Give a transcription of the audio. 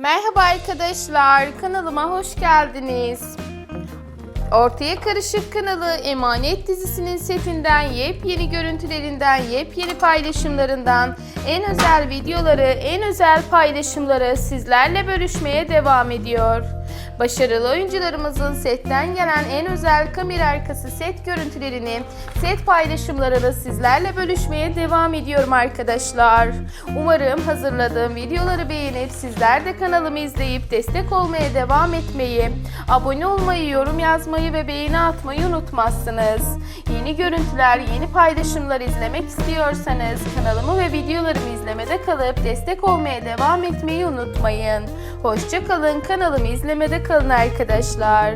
Merhaba arkadaşlar, kanalıma hoş geldiniz. Ortaya Karışık kanalı Emanet dizisinin setinden yepyeni görüntülerinden, yepyeni paylaşımlarından, en özel videoları, en özel paylaşımları sizlerle bölüşmeye devam ediyor. Başarılı oyuncularımızın setten gelen en özel kamera arkası set görüntülerini, set paylaşımlarını sizlerle bölüşmeye devam ediyorum arkadaşlar. Umarım hazırladığım videoları beğenip sizler de kanalımı izleyip destek olmaya devam etmeyi, abone olmayı, yorum yazmayı ve beğeni atmayı unutmazsınız. Yeni görüntüler, yeni paylaşımlar izlemek istiyorsanız kanalımı ve videolarımı izlemede kalıp destek olmaya devam etmeyi unutmayın. Hoşça kalın, kanalımı izlemede kalın arkadaşlar.